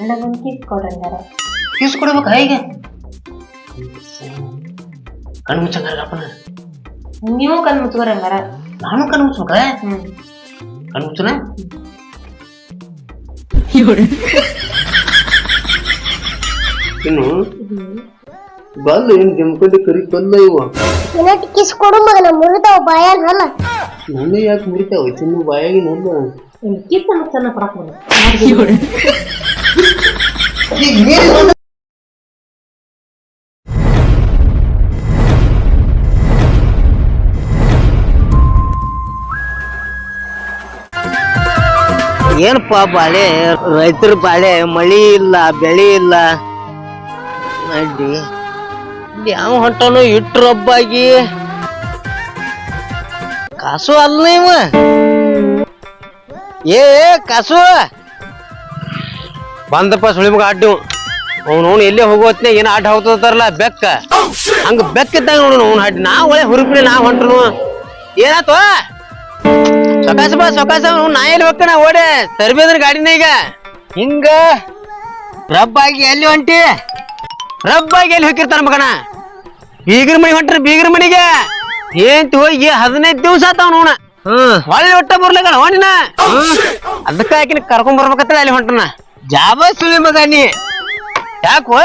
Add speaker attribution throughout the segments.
Speaker 1: ನನಗೊಂದು kiss ಕೊಡ್ರಂಗಾರ
Speaker 2: kiss ಕೊಡ್ಬೇಕು ಹೇಗೆ? ಕಣ್ಣು ಮುಚ್ಚಂಗಾರ ಅಪ್ಪನ.
Speaker 1: ನೀವು ಕಣ್ ಮುಚ್ಕೋರಂಗಾರ
Speaker 2: ನಾನು ಕಣ್ಣು
Speaker 1: ಮುಚ್ಚಬೇಕ?
Speaker 2: ಕಣ್ಣು ಮುಚ್ಚನ? ಇನ್ನು ಬಲ್ಲು ಏನ್ ಜಮ್ಕೊಂಡು ಕರಿ ಬಲ್ಲ ಇವ.
Speaker 3: ಇನ್ನೊಟ್ಟು ಕಿಸ್ ಕೊಡು ಮಗನ ಮುರಿತಾವ ಬಾಯಾಗ ಅಲ್ಲ
Speaker 2: ನನಗೆ ಯಾಕೆ ಮುರಿತಾವ? ಚಿನ್ನ ಬಾಯಾಗಿ
Speaker 1: ಒಂದು ಕಿಸ್ ಮುಚ್ಚನ
Speaker 4: ಏನಪ್ಪ ಬಾಳೆ? ರೈತರ ಬಾಳೆ ಮಳಿ ಇಲ್ಲ ಬೆಳಿ ಇಲ್ಲ. ನಡ್ಡಿ ಯಾವ ಹೊಂಟನು ಇಟ್ಟು ರಬ್ಬಾಗಿ ಕಾಸು ಅಲ್ಲ ಇವ ಏ, ಕಾಸು? ಬಂದಪ್ಪ ಸುಳಿ ಮಗ ಅಡ್ಡು. ಅವ್ನು ಅವ್ನು ಎಲ್ಲೇ ಹೋಗೋತ್ನೇ ಏನು ಆಟ ಹೋಗ್ತದಾರಲ್ಲ ಬೆಕ್ಕ. ಹಂಗ ಬೆಕ್ಕಿದ್ದಂಗ ನೋಡು ಅವ್ನು ಅಡ್ಡಿ. ನಾ ಒಳ್ಳೆ ಹುರುಪಿನ ನಾ ಹೊಂಟ್ರು. ಏನಾತು ಸೊಕಾಸ ಬಾ ಸೊಕಾಸ. ಅವ್ನು ನಾ ಎಲ್ಲಿ ಹೋಗ್ತಾನ ಓಡೆ. ತರ್ಬೇದ್ರ ಗಾಡಿನ ಈಗ. ಹಿಂಗ. ರಬ್ಬಾಗಿ ಎಲ್ಲಿ ಹೊಂಟಿ? ರಬ್ಬಾಗಿ ಎಲ್ಲಿ ಹೋಗಿರ್ತಾನ ಮಗನ? ಬೀಗರ ಮನೆ ಹೊಂಟ್ರಿ ಬೀಗರ ಮನೆಗೆ. ಏನ್ ಹೋಗಿ ಹದಿನೈದು ದಿವಸ ಆತಾವ ನೋಣ ಹೊಳ್ಳಿ ಒಟ್ಟ ಬರ್ಲಿಲ್ಲ ಹೊಣ್ಣಿನ ಅದಕ್ಕ ಆಕಿನ ಕರ್ಕೊಂಡ್ ಬರ್ಬೇಕತ್ತ ಅಲ್ಲಿ ಹೊಂಟನ. ಜಾಬ ಸುಳಿ ಮಗ ನೀ ಯಾಕೋ?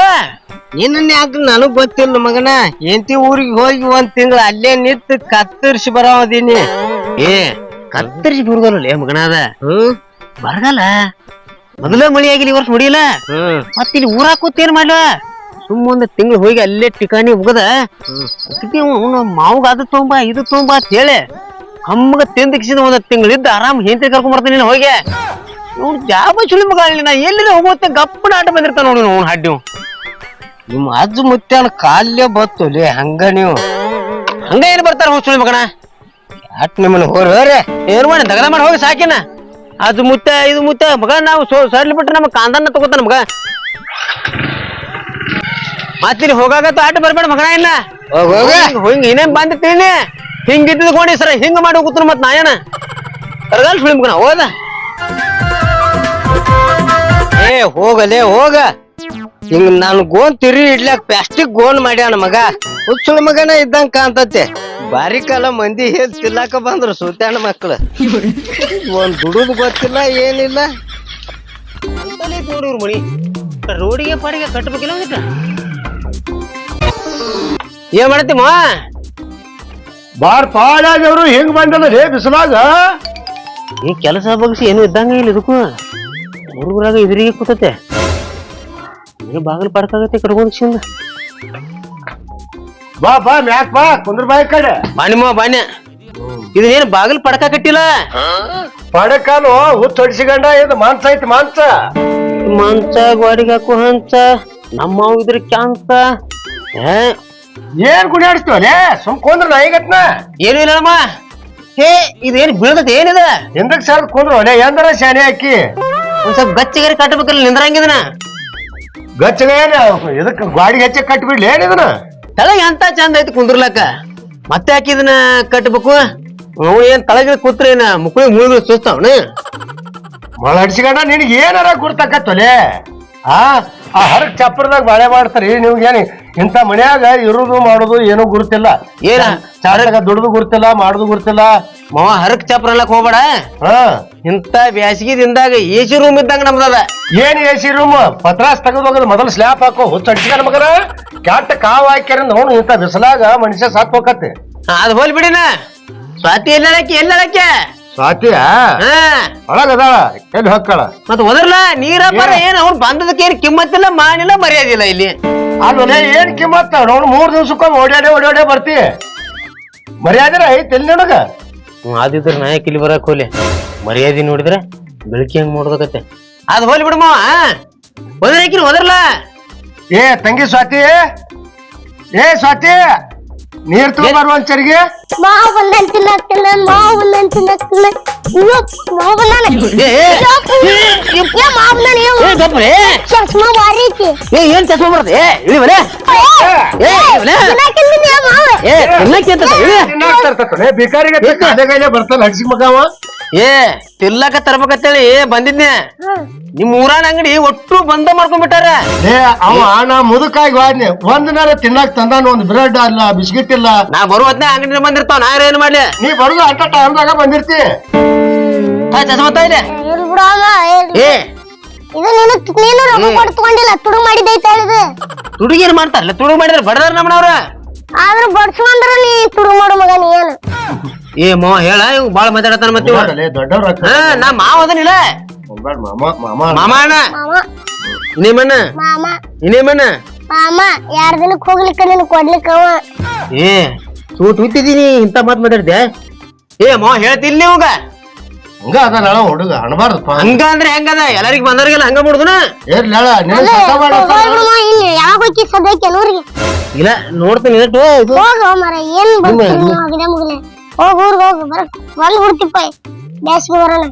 Speaker 4: ನಿನ್ನ ಯಾಕ ನನಗ್ ಗೊತ್ತಿಲ್ಲ ಮಗನ? ಎಂತಿ ಊರಿಗೆ ಹೋಗಿ ಒಂದ್ ತಿಂಗಳ ಅಲ್ಲೇ ನಿಂತು ಕತ್ತರಿಸಿ ಬರೋದೀನಿ ಏ ಕತ್ತರಿಸಿ ಬರುದಲ್ಲ ಮಗನ ಅದ? ಹ್ಮ್. ಬರಗಲ್ಲ. ಮೊದಲ ಮಳಿ ಆಗಿಲ್ಲ ಈ ವರ್ಷ ಹೊಡಿಯಲ್ಲ? ಮತ್ತ ಇಲ್ಲಿ ಊರಾಗ ಕೂತ್ ಏನ್ ಮಾಡ್ಲ? ಸುಮ್ಮ ಒಂದ್ ತಿಂಗಳು ಹೋಗಿ ಅಲ್ಲೇ ಟಿಕಾಣಿ ಹೋಗದ ಮಾವುಗ ಅದು ತೊಂಬ ಇದು ತೊಂಬ ಅಂತ ಹೇಳಿ ಹಮ್ಮಗ ತಿಂದ ಕಿಸಿದ ಒಂದ್ ತಿಂಗಳಿದ್ದ ಆರಾಮ್ ಹೆಂಡತಿ ಕರ್ಕೊಂಡ್ ಬರ್ತೀನಿ ನೀನು ಹೋಗಿ. ಇವ್ನು ಜಾಬ ಚುಲಿ ಮಗ ಅಲ್ಲಿ? ನಾ ಎಲ್ಲಿ ಹೋಗುತ್ತೆ ಗಪ್ಪನ ಆಟ ಬಂದಿರ್ತಾನ ನೋಡಿ ಅವ್ನು ಹಡ್ಡಿ ನಿಮ್ಮ ಅಜ್ಜ ಮುತ್ಯಾನ ಬತ್ತು ಲೇ ಹಂಗ ನೀವು. ಹಂಗ ಏನ್ ಬರ್ತಾರ ಹೋಗ್ ಸುಳಿ ಮಗನ? ಅಟ್ ನಿಮ್ಮನ್ನ ಹೋರ್ರೆ ಏನ್ ಮಾಡಿ ತಗದ ಮಾಡಿ ಹೋಗಿ ಸಾಕಿನ. ಅದು ಮುತ್ತ ಇದು ಮುತ್ತ ಮಗ ನಾವು ಸರ್ಲಿ ಬಿಟ್ರೆ ನಮ್ಮ ಕಾಂದನ್ನ ತಗೋತಾನ ಮಗ. ಮತ್ತಿಲ್ಲಿ ಹೋಗಾಗತ್ತ ಆಟ ಬರ್ಬೇಡ ಮಗನ ಇಲ್ಲ ಹಿಂಗ ಇನ್ನೇನ್ ಬಂದಿರ್ತೀನಿ ಹಿಂಗ ಇದ್ದಿದ್ ಗೋಣಿ ಸರ ಹಿಂಗ ಮಾಡಿ ಹೋಗುತ್ತ ಮತ್ ನಾ ಏನ ಕರಗಲ್ ಸುಳಿ ಮಗನ ಹೋದ. ಏ ಹೋಗಲೇ ಹೋಗ. ಹಿಂಗ ನಾನು ಗೋನ್ ತಿರಿ ಇಡ್ಲಾಕ್ ಪ್ಲಾಸ್ಟಿಕ್ ಗೋನ್ ಮಾಡ್ಯಾನ ಮಗ. ಹುಚ್ಚಳ ಮಗನ ಇದ್ದಂಗ ಕಾಂತತೆ ಬಾರಿ ಕಾಲ ಮಂದಿ ಹೇಳಿ ತಿಲ್ಲಾಕ ಬಂದ್ರು ಸುತ್ತಾಣ ಮಕ್ಳು. ಒಂದ್ ದುಡುದ್ ಗೊತ್ತಿಲ್ಲ ಏನಿಲ್ಲ. ನೋಡಿವ್ರು ಮಣಿ ರೋಡಿಗೆ ಪಾಡಿಗೆ ಕಟ್ಬೇಕಿಲ್ಲ ಒಂದಿಟ್ಟ ಏನ್ ಮಾಡತ್ತಿ ಮಾ?
Speaker 5: ಬಾರ್ ಅವರು ಹೆಂಗ್ ಬಂದಲ್ಲ ರೇ ಬಿಸಿಲಾಗ?
Speaker 4: ಈ ಕೆಲಸ ಬಗ್ಸಿ ಏನು ಇದ್ದಂಗ ಇಲ್ಲ ಇದಕ್ಕೂ. ಹುಡುಗರಾಗ ಎದುರಿಗೆ ಕೂತತೆ. ಬಾಗಿಲು ಪಡ್ಕಾಗತ್ತೆ ಕಡ್ಕೊಂಡು ಸಿಂದ
Speaker 5: ಬಾ ಬಾ ಮ್ಯಾಕ್ ಬಾ ಕುಂದ್ರ ಬಾ ಈ ಕಡೆ.
Speaker 4: ಬಾನಿಮ್ಮ ಬಾಣ್ಯ ಇದೇನು ಬಾಗಿಲು ಪಡಕ ಕಟ್ಟಿಲ್ಲ?
Speaker 5: ಪಡಕಾಲು ಹುತ್ತು ಹೊಡಿಸಿಕೊಂಡ ಇದು ಮಾಂಸ ಐತಿ ಮಾಂಸ.
Speaker 4: ಮಾಂಸ ಗೋಡಿಗೆ ಹಾಕು ಹಂಚ ನಮ್ಮ ಇದ್ರ ಕ್ಯಾಂಸ
Speaker 5: ಏನ್ ಗುಡಿಯಾಡಿಸ್ತೀವಲೇ ಸುಮ್ ಕುಂದ್ರ ನಾಯಿಗತ್ನ.
Speaker 4: ಏನು ಇಲ್ಲಮ್ಮ ಹೇ ಇದೇನು ಬೀಳ್ತೈತೆ ಏನಿದೆ?
Speaker 5: ಹಿಂದಕ್ ಸರ್ ಕುಂದ್ರು ಎಂದರ ಶಾನೆ ಹಾಕಿ
Speaker 4: ಒಂದ್ ಸ್ವಲ್ಪ ಗಚ್ಚಿಗರಿ ಕಟ್ಟಬೇಕಲ್ಲ ನಿಂದ್ರಂಗಿದನ.
Speaker 5: ಗಚ್ಚಗ ಏನ ಇದಕ್ಕೆ ಗಾಡಿ ಹೆಚ್ಚ ಕಟ್ಬಿಡ್ಲಿ ಏನ್ ಇದನ್ನ
Speaker 4: ತಳಗ ಎಂತ ಚಂದ ಐತಿ ಕುಂದ್ರಲಕ್ಕ? ಮತ್ತೆ ಯಾಕೆ ಇದನ್ನ ಕಟ್ಟಬೇಕು ಅವ್ ಏನ್ ತಳಗ ಕೂತ್ರೇನ ಮುಕ್ಕಳಿ ಮುಳುಗಿ ಸುಸ್ತಾವನ?
Speaker 5: ಮಳ ಹಡಿಸಿಕೊಂಡ ನಿನಗೆ ಏನಾರ ಗುರ್ತಾಕತ್ತೊಲೆ? ಆ ಆ ಹರಕ್ ಚಪ್ಪರದಾಗ ಬಾಳೆ ಮಾಡ್ತಾರಿ ನಿಮ್ಗೆ ಏನಿ ಇಂಥ ಮನ್ಯಾಗ ಇರುದು ಮಾಡುದು ಏನೂ ಗುರುತಿಲ್ಲ.
Speaker 4: ಏನ?
Speaker 5: ಚಾರದಾಗ ದುಡ್ದು ಗುರುತಿಲ್ಲ ಮಾಡುದು ಗುರುತಿಲ್ಲ.
Speaker 4: ಮಾವ ಹರಕ್ ಚಪ್ರಲ್ಲಕ್ ಹೋಗ್ಬೇಡ?
Speaker 5: ಹಾ
Speaker 4: ಇಂತ ದಿನದಾಗ ಎ ಸಿ ರೂಮ್ ಇದ್ದಂಗ ನಮ್ದದ.
Speaker 5: ಏನ್ ಎ ಸಿ ರೂಮ್ ಪತ್ರಾಸ್ ತೆಗೆದು ಹೋಗೋದು ಮೊದಲು ಸ್ಲ್ಯಾಪ್ ಹಾಕೋ ಹುಚ್ಚ ಮಗನ? ಕ್ಯಾಟ್ ಕಾವ್ ಹಾಕ್ಯಾರ ನೋಡು ಇಂಥ ಬಿಸಿಲಾಗ ಮನುಷ್ಯ ಸಾತ್ ಹೋಗತ್ತೆ
Speaker 4: ಅದ್ ಹೋಲ್ ಬಿಡಿನ. ಸ್ವಾತಿ ಎಲ್ಲಕ್ಕೆ ಎಲ್ಲಳಕ್ಕೆ
Speaker 5: ಸ್ವಾತಿಯ?
Speaker 4: ಹಾ.
Speaker 5: ಒಳಗದ ಎಲ್ಲಿ ಹೊಕ್ಕಳ.
Speaker 4: ಮತ್ ಒದರ್ಲ? ನೀರ ಬರ ಏನ್ ಅವ್ನು ಬಂದದಕ್ಕೆ ಏನು ಕಿಮ್ಮತ್ತಿಲ್ಲ ಮಾಡಿಲ್ಲ ಮರ್ಯಾದಿಲ್ಲ ಇಲ್ಲಿ?
Speaker 5: ಅಲ್ಲೇ ಏನ್ ಕಿಮ್ಮತ್ತ? ನೋಡು ಮೂರ್ ದಿವ್ಸಕ್ಕೊಮ್ಮೆ ಓಡಾಡಿ ಓಡಾಡಿ ಬರ್ತಿ. ಮರ್ಯಾದೆ ಐತಿ ಎಲ್ಲಿ ನಿನಗ.
Speaker 4: ಹ್ಮ್, ಅದಿದ್ರ ನಾಯಕ್ ಇಲ್ಲಿ ಬರಕ್ ಹೋಲಿ ಮರ್ಯಾದೆ ನೋಡಿದ್ರೆ ಬೆಳಕಿ ಹೆಂಗ್ ನೋಡ್ದಕತ್ತೆ ಅದ್ ಹೋಲಿ ಬಿಡು ಮಾವ ಒದರ್ಲ?
Speaker 5: ಏ ತಂಗಿ ಸ್ವಾತಿ ಏ ಸ್ವಾತಿ. ನೀರ್ ತಗೊಂಬಾರು ಒಂಚರಿಗೆ
Speaker 3: ಮಾವು ತಿನ್ನಕ್ತಿಲ್ಲ ಮಾವು ಬಂದನ್ ತಿನ್ನಕ್ತಿಲ್ಲ ಅಯ್ಯೋ ಮಾವು ಬಂದಾನ
Speaker 4: ಏ, ಏ,
Speaker 3: ಏ ಮಾವು
Speaker 4: ಏ ಗಪ್ರೆ
Speaker 3: ಚಸ್ಮಾ ಬಾರಿ
Speaker 4: ಏ ಏನ್ ಚಸ್ಮಾ ಬರ್ತದೆ ಇಳಿ ಬರೇ ಏ?
Speaker 3: ತಿನ್ನಕ್ತಿಲ್ಲ ಮಾವು
Speaker 4: ಏ ತಿನ್ನಕ್ಕೆ ಅಂತ
Speaker 5: ಬರ್ತಾನ ಹಡ್ಸಿ ಮಗವ
Speaker 4: ಏ ತಿಲ್ಲಕ ತರ್ಬೇಕಂತೇಳಿ ಬಂದಿದ್ನೆ. ನಿಮ್ ಊರಾನ ಅಂಗಡಿ ಒಟ್ಟು ಬಂದ ಮಾಡ್ಕೊಂಡ್ಬಿಟ್ಟಾರ.
Speaker 5: ಏ ಅವ ನಾ ಮುದುಕಾಗಿ ವಾದ್ನೆ ಒಂದ್ ನಾರ ತಿನ್ನಾಕ್ ತಂದಾನ ಒಂದ್ ಬ್ರೆಡ್ ಇಲ್ಲ ಬಿಸ್ಕಿಟ್ ಇಲ್ಲ.
Speaker 4: ನಾ ಬರುವ ಹೊತ್ನ್ಯಾಗ ಅಂಗಡಿ ಬಂದಿರ್ತಾವ ನಾ ಏನ್ ಮಾಡ್ಲಿ?
Speaker 5: ನೀ ಬರುದು ಅಟ್ಟ ಟೈಮ್ದಾಗ ಬಂದಿರ್ತಿ.
Speaker 4: ತಾ ಚಸ್ಮಾ ತಾ ಇದೆ ಏ.
Speaker 3: ಇದು ನೀನು ನೀನು ರೊಕ್ಕ ಕೊಟ್ಟು ತಗೊಂಡಿಲ್ಲ ತುಡು ಮಾಡಿದ್ದೈತೆ ಹೇಳಿದು.
Speaker 4: ತುಡುಗೇನ್ ಮಾಡ್ತಾರಲ್ಲ ತುಡುಗ ಮಾಡಿದ್ರೆ ಬಡದಾರ ನಮ್ಮನವ್ರ
Speaker 3: ಆದ್ರ ಬಡ್ಸ್ಕೊಂಡ್ರ ನೀ ತುಡು ಮಾಡು ಮಗ ನೀ ಏನು.
Speaker 4: ಏ ಮಾವ ಹೇಳ ಇವ್ ಬಾಳ ಮಾತಾಡತಾನ ಮತ್ತೆ ಇವ.
Speaker 5: ದೊಡ್ಡವ್ರ
Speaker 4: ಹಾ ನಾ ಮಾವ ಅದನಿಲ್ಲ.
Speaker 5: ಮಾಮ ಮಾಮ.
Speaker 4: ಮಾಮ ಅಣ್ಣ.
Speaker 3: ಮಾಮ.
Speaker 4: ಇನ್ನೇಮಣ್ಣ
Speaker 3: ಮಾಮ.
Speaker 4: ಇನ್ನೇಮಣ್ಣ
Speaker 3: ಮಾಮ ಎರಡ್ ದಿನಕ್ ಹೋಗ್ಲಿಕ್ಕ ನೀನು ಕೊಡ್ಲಿಕ್ಕ ಅವ?
Speaker 4: ಏ ಸೂಟ್ ಬಿತ್ತಿದೀನಿ ಇಂತ ಮಾತ್ ಮಾತಾಡ್ದೆ. ಏ ಮಾವ ಹೇಳ್ತಿಲ್ ನೀವಾಗ?
Speaker 5: ಹಂಗ ಅದ ನಾಳ ಹುಡುಗ ಅಣಬಾರ್ದಪ್ಪ
Speaker 4: ಹಂಗ ಅಂದ್ರೆ ಹೆಂಗದ ಎಲ್ಲರಿಗ್ ಬಂದವ್ರಿಗೆಲ್ಲ ಹಂಗ
Speaker 5: ಏರ್ಲಿ ನಿನ್ನ ಸತ್ತ ಮಾಡ
Speaker 3: ಇಲ್ಲಿ ಯಾವಾಗ ಹೋಗಿ
Speaker 4: ಇಲ್ಲ ನೋಡ್ತೀನಿ ಇಟ್ಟು ಇದು.
Speaker 3: ಹೋಗ ಮರ ಏನ್ ಬರ್ತೀನಿ ಹೋಗಿದೆ ಮುಗಿಲೆ? ಹೋಗ್ ಊರ್ಗ್ ಹೋಗು ಬರ. ಬಂದ್ ಬಿಡ್ತಿಪ್ಪ ಬ್ಯಾಸ್ಗೆ ಬರೋಣ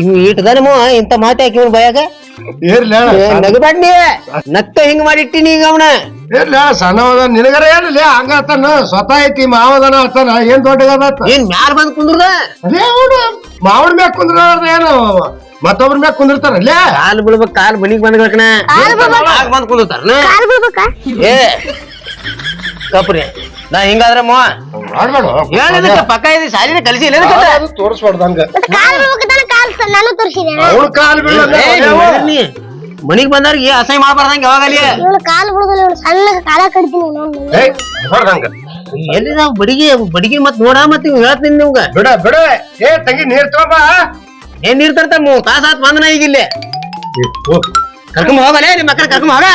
Speaker 4: ಇವ್ ಇಟ್ಟದಾನೆ ಮಾವ ಇಂತ ಮಾತೆ ಹಾಕಿ ಇವ್ನ ಬಾಯಾಗ?
Speaker 5: ಏರ್ಲಿ
Speaker 4: ನಗಬೇಡ ನೀ ನಕ್ಕ ಹಿಂಗ್ ಮಾಡಿಟ್ಟಿನಿ ಈಗ ಅವನ.
Speaker 5: ಏರ್ಲಿ ಸಣ್ಣವದ ನಿನಗರ ಏನಿಲ್ಲ ಹಂಗ ಆತನ ಸ್ವತಃ ಐತಿ ಮಾವದನ ಆತನ ಏನ್ ದೊಡ್ಡಗದ
Speaker 4: ಏನ್ ಮ್ಯಾಲ ಬಂದ್ ಕುಂದ್ರದ?
Speaker 5: ಅದೇ ಅವನು ಮಾವನ ಮ್ಯಾಗ ಕುಂದ್ರ ಏನು? ಮತ್ತೊಬ್ರ ಮ್ಯಾಗ ಕುಂದಿರ್ತಾರ ಅಲ್ಲೇ
Speaker 4: ಕಾಲ್ ಬೀಳ್ಬೇಕ್ ಕಾಲ್ ಮನಿಗ್ ಬಂದ್ ಕಣ ಬಂದ್ ಕುಂದಿರ್ತಾರ
Speaker 3: ಕಾಲ್ ಬಿಡ್ಬೇಕಾ
Speaker 4: ಏ ಕಪ್ರಿ. ನಾ ಹಿಂಗಾದ್ರೆ
Speaker 5: ಮಾಡ್ಬೇಡ.
Speaker 4: ಹೇಳಿದಕ್ಕೆ ಪಕ್ಕ ಇದೆ ಶಾಲಿನ ಕಲಿಸಿ ಇಲ್ಲ
Speaker 5: ತೋರಿಸ್ಬಾರ್ದು ಹಂಗ?
Speaker 3: ಕಾಲ್ ಬಿಡ್ಬೇಕಂತಾನೆ ಕಾಲ್ ಸ- ನಾನು ತೋರಿಸಿದೆ.
Speaker 5: ಅವಳು ಕಾಲ್ ಬೀಳ
Speaker 4: ಏ, ನೀ ಮನಿಗ್ ಬಂದವ್ರಿಗೆ ಅಸಹ್ಯ ಮಾಡ್ಬಾರ್ದಂಗ ಯಾವಾಗಲಿ.
Speaker 3: ಇವಳು ಕಾಲ್ ಬಿಡುದಿಲ್ಲ ಇವಳು ಸಣ್ಣ ಕಾಲ ಕಡ್ತೀನಿ ನಾನು.
Speaker 4: ನಾವು ಬಡಿಗೆ ಬಡಿಗೆ ಮತ್ ನೋಡ ಮತ್ ಇವ್ ಹೇಳ್ತೀನಿ ನಿಮ್ಗ.
Speaker 5: ಬಿಡ ಬಿಡ. ಏ ತಂಗಿ ನೀರ್ ತಗೊಂಬ.
Speaker 4: ಏನ್ ನೀರ್ ತರ್ತ ಮೂರ್ ತಾಸ ಆತ್ ಬಂದನ ಈಗ ಇಲ್ಲಿ. ಕರ್ಕೊಂಡ್ ಹೋಗಲೇ ನಿಮ್ ಮಕ್ಕಳ ಕರ್ಕೊಂಡ್ ಹೋಗ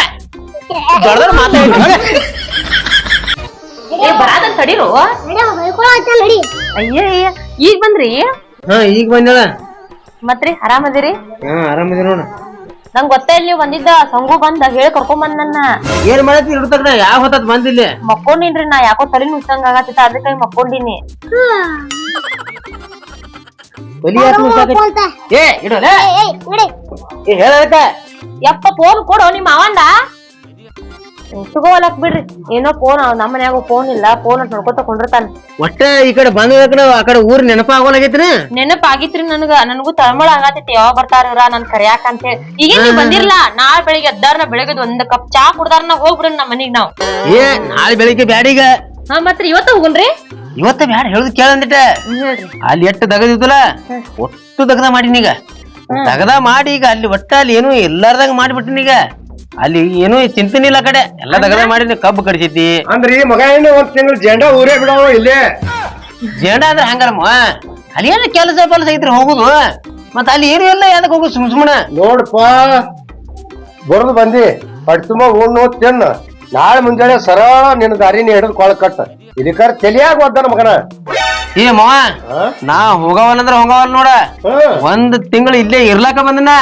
Speaker 4: ದೊಡ್ಡದ್ರ ಮಾತಾಡಿ
Speaker 1: ಏ ಬರಾದ ತಡೀರು. ಅಯ್ಯ ಅಯ್ಯ ಈಗ ಬಂದ್ರಿ?
Speaker 4: ಹಾ ಈಗ ಬಂದಳ.
Speaker 1: ಮತ್ರಿ ಆರಾಮದಿರಿ?
Speaker 4: ಹಾ ಆರಾಮದಿ ನೋಡ.
Speaker 1: ನಂಗ್ ಗೊತ್ತೇ ಇಲ್ಲ ನೀವು ಬಂದಿದ್ದ ಸಂಗು ಬಂದ ಹೇಳಿ ಕರ್ಕೊಂಡ್ ಬಂದ್ ನನ್ನ.
Speaker 4: ಏನ್ ಮಾಡತ್ತಿ ಇಡ್ತಕ್ಕ ಯಾವ ಹೊತ್ತತ್ ಬಂದಿಲ್ಲ
Speaker 1: ಮಕ್ಕೊಂಡಿನ್ರಿ ನಾ ಯಾಕೋ ತಲೆ ನುಚ್ಚಂಗ ಆಗತ್ತಿತ್ತ ಅದಕ್ಕೆ ಮಕ್ಕೊಂಡಿನಿ.
Speaker 4: ಏ ಇಡೋಲೆ ಏ
Speaker 1: ಯಪ್ಪ ಫೋನ್ ಕೊಡು ನಿಮ್ಮ ಅವಂದ ತಗೋಲಕ್ ಬಿಡ್ರಿ. ಏನೋ ಫೋನ್ ನಮ್ಮ ಮನ್ಯಾಗ ಫೋನ್ ಇಲ್ಲ ಫೋನ್ ನೋಡ್ಕೊತ ಕೊಂಡಿರ್ತಾನ
Speaker 4: ಒಟ್ಟ ಈ ಕಡೆ ಬಂದ ಆ ಕಡೆ ಊರ್ ನೆನಪ
Speaker 1: ನೆನಪಾಗಿತ್ರಿ ನನಗ ನನಗೂ ತಳಮಳ ಆಗತೈತಿ ಯಾವಾಗ ಬರ್ತಾರ ಇವ್ರ ನನ್ ಕರಿಯಾಕ ಅಂತ ಹೇಳಿ. ಈಗ ನೀವ್ ಬಂದಿರ್ಲ ನಾಳೆ ಬೆಳಿಗ್ಗೆ ಎದ್ದಾರ ಬೆಳಗ್ಗೆ ಒಂದ್ ಕಪ್ ಚಾ ಕುಡ್ದಾರ ಹೋಗ್ಬಿಡ್ರಿ ನಮ್ಮ ಮನಿಗ್ ನಾವ್.
Speaker 4: ಏ ನಾಳೆ ಬೆಳಿಗ್ಗೆ ಬ್ಯಾಡಿಗ
Speaker 1: ಹಾ ಮತ್ರಿ ಇವತ್ತ ಹೋಗುನ್ರಿ?
Speaker 4: ಇವತ್ತ ಬ್ಯಾಡ ಹೇಳುದ್
Speaker 1: ಕೇಳಂದಿಟ್ಟ
Speaker 4: ಅಲ್ಲಿ ಎಷ್ಟು ದಗದಿತ್ತಲ್ಲ? ಒಟ್ಟು ದಗದ ಮಾಡಿನೀಗ ದಗದ ಮಾಡಿ ಈಗ ಅಲ್ಲಿ ಒಟ್ಟ ಅಲ್ಲಿ ಏನು ಎಲ್ಲಾರ್ದಾಗ ಮಾಡಿಬಿಟ್ಟಿನ ಈಗ. ಅಲ್ಲಿ ಏನು ಚಿಂತನೆ ಇಲ್ಲ ಕಡೆ. ಎಲ್ಲ ತಗದ ಮಾಡಿ ಕಬ್ಬು ಕಡಿಸಿದ್ದಿ.
Speaker 5: ಅಂದ್ರೆ ಈ ಮಗ ಏನು ಒಂದ್ ತಿಂಗಳು ಜೆಂಡ ಊರೇ ಬಿಡೋ ಇಲ್ಲೇ?
Speaker 4: ಜೇಡ ಅಂದ್ರೆ ಹಂಗಾರಮ್ಮ ಅಲ್ಲಿ ಏನು ಕೆಲಸ ಪಲಸ ಐತ್ರಿ ಹೋಗುದು? ಮತ್ತ ಅಲ್ಲಿ ಏನು ಎಲ್ಲ ಯಾವ್ದಕ್ ಹೋಗುದು ಸುಮ್ ಸುಮ್ಮನ
Speaker 5: ನೋಡಪ್ಪ ಬರೋದು ಬಂದಿ. ಪಡ್ತುಮ ತುಂಬ ಉಣ್ಣು ತಿನ್ನ. ನಾಳೆ ಮುಂಜಾನೆ ಸರಳ ನಿನ್ನ ದಾರಿನ ಹಿಡಿದು ಕೊಳ ಕಟ್ಟ. ಇದಕ್ಕಾರ ತಲಿಯಾಗ ಒದ್ದಾನ ಮಗನ.
Speaker 4: ಏ ಮಾವ ನಾ ಹೋಗವನಂದ್ರ ಹೋಗವನ್ ನೋಡ. ಒಂದ್ ತಿಂಗಳು ಇಲ್ಲೇ ಇರ್ಲಾಕ ಬಂದನ?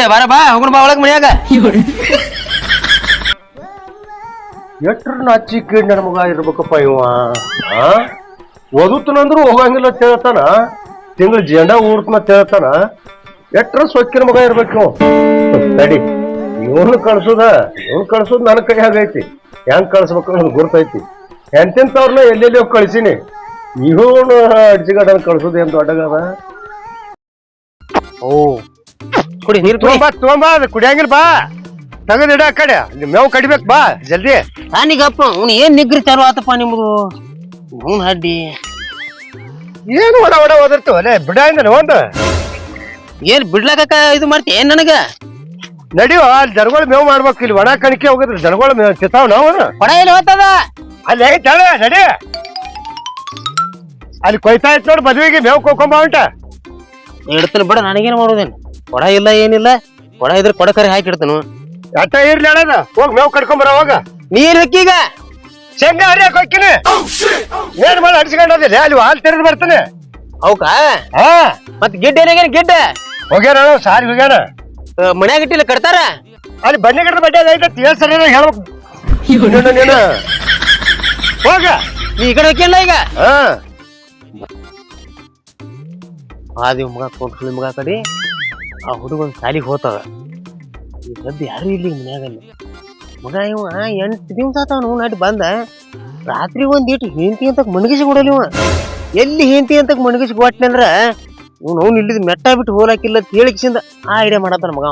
Speaker 4: ಏ, ಬಾರ, ಬಾ, ಹೋಗೋಣ, ಬಾ, ಒಳಗ ಮನ್ಯಾಗ.
Speaker 5: ಎಟ್ರ ನಾಚಿ ಕೀಡ್ ನನ್ನ ಮಗ ಇರ್ಬೇಕಪ್ಪ ಇವ? ಓದುತ್ತನಂದ್ರು ಹೋಗಂಗಿಲ್ಲ ಅಂತ ಹೇಳ್ತಾನ. ತಿಂಗಳ ಜೆಂಡ ಊರ್ತನ ಅಂತ ಹೇಳ್ತಾನ. ಎಟ್ರ ಸೊಕ್ಕಿನ ಮಗ ಇರ್ಬೇಕು ನಡಿ. ಇವನು ಕಳ್ಸುದ, ಇವನು ಕಳ್ಸೋದು ನನ್ನ ಕೈ ಆಗೈತಿ. ಹೆಂಗ್ ಕಳ್ಸ್ಬೇಕು ಅನ್ನೋದು ಗುರ್ತೈತಿ. ಎಂತೆಂತವ್ರನ್ನ ಎಲ್ಲೆಲ್ಲಿ ಹೋಗಿ ಕಳ್ಸಿನಿ? ಇವನು ಅಡ್ಜಿಗಡ ಕಳ್ಸೋದು ಏನ್ ದೊಡ್ಡಗದ?
Speaker 4: ಓ ಕುಡಿ ನೀರು ಕುಡಿ.
Speaker 5: ತೊಗೊಂಬಾ ತೊಗೊಂಬಾ ಅದು ಕುಡಿಯಂಗಿಲ್ಲ ಬಾ. ತೆಗೆದಿಡ ಆ ಕಡೆ. ಅಲ್ಲಿ ಮೇವು ಕಡಿಬೇಕು ಬಾ ಜಲ್ದಿ.
Speaker 4: ನಾನೀಗಪ್ಪ ಅವ್ನು ಏನ್ ನಿಗ್ರಿ ಚಾರು ಆತಪ್ಪ ನಿಮ್ದು? ಅವ್ನು ಹಡ್ಡಿ
Speaker 5: ಏನು ಒಡ ಒಡ ಓದಿರ್ತೀವ ಅಲ್ಲೇ ಬಿಡ ಅಂದ್ರೆ ಒಂದು.
Speaker 4: ಏನ್ ಬಿಡ್ಲಾಕ ಇದು ಮಾಡ್ತಿ? ಏನ್ ನನಗ?
Speaker 5: ನಡಿಯೋ ಅಲ್ಲಿ ಜನಗಳು ಮೇವು ಮಾಡ್ಬೇಕು. ಇಲ್ಲಿ ಒಣ ಕಣಿಕೆ ಹೋಗಿದ್ರೆ ಜನಗಳು ಮೇವು ತಿಂತಾವ್ ನಾವು.
Speaker 4: ಒಡ ಎಲ್ಲಿ ಹೋಗ್ತದ
Speaker 5: ಅಲ್ಲಿ ಹೇಗೆ ನಡಿ. ಅಲ್ಲಿ ಕೊಯ್ತಾ ಇತ್ತು ನೋಡಿ ಮದುವೆಗೆ ಮೇವು ಕೊಯ್ಕೊಂಬ ಉಂಟ
Speaker 4: ಇಡ್ತಾನೆ ಬಿಡ ನನಗೇನು ಮಾಡೋದೇನ್? ಕೊಡ ಇಲ್ಲ ಏನಿಲ್ಲ. ಕೊಡ ಇದ್ರೆ ಕೊಡ ಕರೆ ಹಾಕಿ ಇಡ್ತಾನು
Speaker 5: ಎಟ್ಟ ಇರ್ಲಿ ಅಣ್ಣ ಹೋಗಿ ಮೇವು ಕಟ್ಕೊಂಬರ ಹೋಗ.
Speaker 4: ನೀರ್ ಹಕ್ಕೀಗ
Speaker 5: ಶೇಂಗಾ ಹರಿಯಕ್ ಹೋಗ್ತೀನಿ. ಏನ್ ಮಾಡಿ ಅಡ್ಸ್ಕೊಂಡದಿಲ್ಲ ಅಲ್ಲಿ ಹಾಲು ತೆರೆದು ಬರ್ತಾನೆ.
Speaker 4: ಅವಕ?
Speaker 5: ಹಾ.
Speaker 4: ಮತ್ ಗಿಡ್ಡ ಏನಾಗೇನ್ ಗಿಡ್ಡ?
Speaker 5: ಹೋಗ್ಯಾರ ಅಣ್ಣ, ಸಾರಿ
Speaker 4: ಹೋಗ್ಯಾರ. ಮನ್ಯಾಗ ಇಟ್ಟಿಲ್ಲ ಕಟ್ತಾರ?
Speaker 5: ಅಲ್ಲಿ ಬನ್ನಿ ಗಿಡದ ಬಡ್ಡೆ ಐತೆ ಏನ್ ಸರಿ ಹೇಳ್ಬೇಕು. ನೀನು ನೀನು ಹೋಗ.
Speaker 4: ನೀ ಈ ಕಡೆ ಹೋಗಿಲ್ಲ ಈಗ?
Speaker 5: ಹಾ.
Speaker 4: ಆದಿ ಮಗ ಕೊಟ್ಲಿ ಮಗ ಕಡೆ. ಆ ಹುಡುಗನ್ ಸಾಲಿಗೆ ಹೋತದ ಈ ಸದ್ದು ಯಾರು ಇಲ್ಲಿ ಮನ್ಯಾಗಲ್ಲ ಮಗ ಇವ ಎಂಟು ದಿವ್ಸ ಆತಾವ ನಾವು ನಾಟಿ ಬಂದ. ರಾತ್ರಿ ಒಂದಿಟ್ಟು ಹೆಂಡತಿ ಅಂತ ಮಣಗಿಸಿ ಕೊಡಲಿ ಇವ. ಎಲ್ಲಿ ಹೆಂಡತಿ ಅಂತ ಮಣಗಿಸಿ ಅಂದ್ರೆ ಅವ್ನು ಅವ್ನು ಇಲ್ಲಿದ್ ಮೆಟ್ಟ ಬಿಟ್ಟು ಹೋಲಾಕಿಲ್ಲ ಅಂತ ಹೇಳಿಕಿಸಿಂದ ಆ ಐಡಿಯಾ ಮಾಡತ್ತಾನ ಮಗ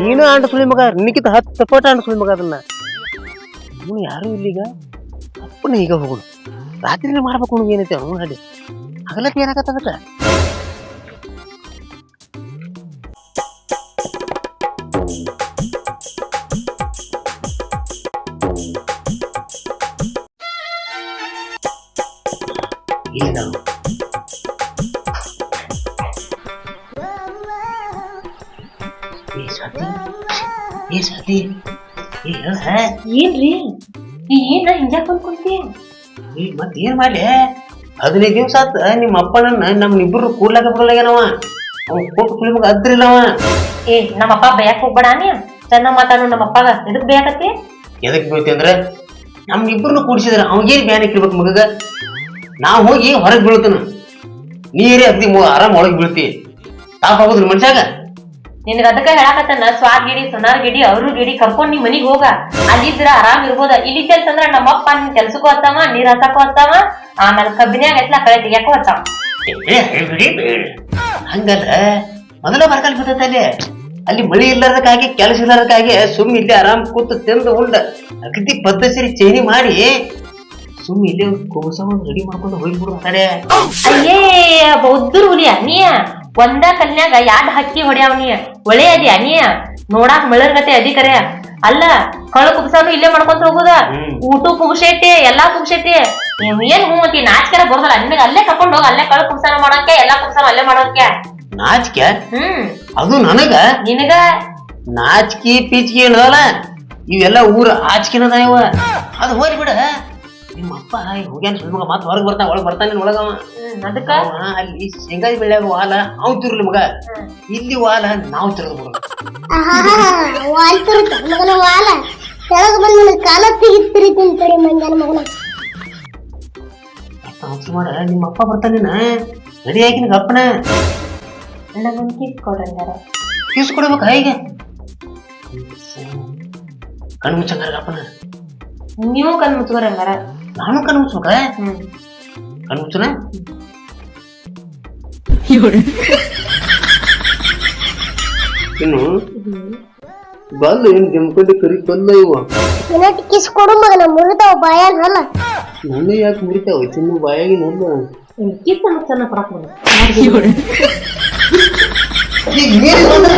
Speaker 4: ನೀನು ಅಣ್ಣ ಸುಳಿ ಮಗ ನಿಕ್ಕಿತ ಹತ್ತು ಪಟ ಅಣ್ಣ ಸುಳಿ ಮಗ ಅದನ್ನ. ಇವನು ಯಾರು ಇಲ್ಲಿಗ? ಅಪ್ಪನ ಈಗ ಹೋಗೋಣ. ರಾತ್ರಿನೇ ಮಾಡ್ಬೇಕು ಅವ್ನಿಗೆ ಏನೈತೆ ಅವ್ನು ಹಾಡಿ ಹಗಲಕ್ಕೆ ಏನಾಗತ್ತ
Speaker 2: ಏನು ಏ ಹೇಳ
Speaker 1: ಏನ್ರಿ? ಏನ ಹಿಂಗ್ಯಾಕ್ ಬಂದ್ಕೊಂತಿ
Speaker 2: ಮತ್ತೆ ಮತ್ ಏನ್ ಮಾಡಿ ಹದಿನೈದು ದಿವ್ಸ ಆತ ನಿಮ್ಮ ಅಪ್ಪನನ್ನ ನಮ್ ಇಬ್ರು ಕೂಡ್ಲಾಕ ಬರಲಾಗ್ಯಾನವ ಅವ ಕೊಟ್ಟು ಕುಳಿಮಗ ಅದ್ರಿಲ್ಲವ.
Speaker 1: ಏ ನಮ್ಮಪ್ಪ ಬೇಯಕ್ ಹೋಗ್ಬೇಡ ನೀ. ಚೆನ್ನ ಮಾತಾಡು ನಮ್ಮಪ್ಪಗ ಎದಕ್ ಬೇಯಕತ್ತಿ?
Speaker 2: ಎದಕ್ ಬೀಳ್ತಿ ಅಂದ್ರೆ ನಮ್ ಇಬ್ರನ್ನ ಕೂಡಿಸಿದ್ರ ಅವಂಗೇನ್ ಬ್ಯಾನ್ ಇರ್ಬೇಕು ಮಗಗ? ನಾವ್ ಹೋಗಿ ಹೊರಗೆ ಬೀಳ್ತಾನ. ನೀರೇ ಅಗ್ದಿ ಆರಾಮ್ ಒಳಗೆ ಬೀಳ್ತಿ. ತಾಪ ಆಗೋದ್ರಿ ಮನ್ಸಾಗ
Speaker 1: ನಿನಗ ಅದಕ್ಕ ಹೇಳಾಕತ್ತಾನ ಸ್ವಾದ್ ಗಿಡಿ ಸೊನಾರ್ ಗಿಡಿ ಅವ್ರು ಗಿಡಿ ಕರ್ಕೊಂಡ್ ನಿಮ್ ಮನಿಗ್ ಹೋಗ. ಅಲ್ಲಿದ್ರ ಆರಾಮ್ ಇರ್ಬೋದ. ಇಲ್ಲಿ ನಮ್ಮ ನಮ್ಮಪ್ಪ ನಿನ್ ಕೆಲ್ಸಕ್ಕೂ ಹತ್ತಾವ ನೀರ್ ಹತ್ತಾಕೂ ಹತ್ತಾವ ಆಮೇಲೆ ಕಬ್ಬಿನ್ಯಾಗ ಎತ್ಲ ಕಳೆ ತೆಗಿಯಾಕೂ ಹತ್ತಾವ.
Speaker 2: ಹಂಗಲ್ಲ ಮೊದಲ ಬರಗಾಲ ಬಿದ್ದೈತೆ ಅಲ್ಲಿ. ಅಲ್ಲಿ ಮಳಿ ಇಲ್ಲದಕ್ಕಾಗಿ ಕೆಲಸ ಇಲ್ಲದಕ್ಕಾಗಿ ಸುಮ್ಮ ಇಲ್ಲಿ ಆರಾಮ್ ಕೂತು ತಿಂದು ಉಂಡ ಅಗದಿ ಪದ್ಧತಿ ಚೇನಿ ಮಾಡಿ ಸುಮ್ ಇಲ್ಲೇ ಕೋಸ ರೆಡಿ ಮಾಡ್ಕೊಂಡು ಹೋಗ್ಬಿಡು ಆ ಕಡೆ
Speaker 1: ಅಯ್ಯೇ ಬೌದ್ಧರು ಹುಲಿ ಅನಿಯ? ಒಂದ ಕಲ್ನ್ಯಾಗ ಯಾಡ್ ಹಕ್ಕಿ ಹೊಡ್ಯಾವ ನೀ? ಒಳ್ಳೆ ಅದಿ ಅನಿಯ? ನೋಡಾಕ್ ಮಳರ್ಗತೆ ಅದಿ ಕರೆ. ಅಲ್ಲ ಕಳು ಕುಬ್ಸಾನು ಇಲ್ಲೇ ಮಾಡ್ಕೊಂತ ಹೋಗುದ. ಊಟ ಕುಗ್ಸೈತಿ ಎಲ್ಲಾ ಕುಗ್ಸೈತಿ ನೀವ್ ಏನ್ ಹೂ ಅಂತಿ? ನಾಚಿಕೆರ ಬರೋದಲ್ಲ ನಿನಗ ಅಲ್ಲೇ ಕರ್ಕೊಂಡು ಹೋಗ ಅಲ್ಲೇ ಕಳು ಕುಬ್ಸಾನ ಮಾಡೋಕೆ ಎಲ್ಲಾ ಕುಬ್ಸಾನ ಅಲ್ಲೇ ಮಾಡೋಕೆ.
Speaker 2: ನಾಚಿಕೆ?
Speaker 1: ಹ್ಮ್.
Speaker 2: ಅದು ನನಗ?
Speaker 1: ನಿನಗ?
Speaker 2: ನಾಚಿಕೆ ಪೀಚಿಗೆ ಏನದಲ್ಲ ಇವೆಲ್ಲ ಊರ ಆಚಿಕೆನದ ಇವ. ಅದು ಹೋರಿ ಅಪ್ಪ ಹೋಗ್ಯಾನ ಸುಳ್ಮಗ ಮತ್ತೆ ಹೊರಗೆ ಬರ್ತಾನ ಒಳಗೆ ಬರ್ತಾನೆ ಒಳಗ
Speaker 1: ಅದಕ್ಕ?
Speaker 2: ಅಲ್ಲಿ ಶೇಂಗಾದಿ ಬೆಳ್ಯಾಗ ವಾಲ ಅವ್ ತಿರ್ಲಿ ಮಗ. ಇಲ್ಲಿ ವಾಲ ನಾವು ತಿರ್ದು ಬಿಡು
Speaker 3: ವಾಲ್ ತಿರುತ್ತ ಮಗನ ವಾಲ. ಕೆಳಗ ಬಂದ್ ನಿನ್ನ ಕಾಲ ತೆಗಿತಿರಿ ತಿಂತಡಿ ಮಂಜನ ಮಗನ.
Speaker 2: ಮಾಡ ನಿಮ್ಮ ಅಪ್ಪ ಬರ್ತಾನೇನ ರೆಡಿ ಆಗಿ ನಿನಗೆ ಅಪ್ಪನ.
Speaker 1: ನಂಗೊಂದ್ ಕಿಸ್
Speaker 2: ಫೀಸ್ ಕೊಡ್ಬೇಕ ಹೇಗೆ? ಕಣ್ಣು ಮುಚ್ಚಂಗಾರ ಅಪ್ಪನ.
Speaker 1: ನೀವು ಕಣ್ಣು ಮುಚ್ಕೋರಂಗಾರ
Speaker 2: ನಾನು ಕಣ್ಣು ಮುಚ್ಬೇಕ
Speaker 1: ಹ್ಮ್.
Speaker 2: ಕಣ್ಣು ಮುಚ್ಚನ? ಇನ್ನು ಬಲ್ಲು ಏನ್ ಜಮ್ಕೊಂಡು ಕರಿ ಕಲ್ಲ ಇವ.
Speaker 3: ಇನ್ನೊಟ್ಟು ಕಿಸ್ ಕೊಡು ಮಗನ ಮುರಿತಾವ ಬಾಯಾಗಲ್ಲ
Speaker 2: ನನ್ನ ಯಾಕೆ ಮುರಿತಾವ ತಿನ್ನು ಬಾಯಾಗಿ ನೋಡ್ದ
Speaker 1: ಕಿಸ್ ಬಂದ
Speaker 2: ಈಗ ನೀರು ಬಂದ್ರ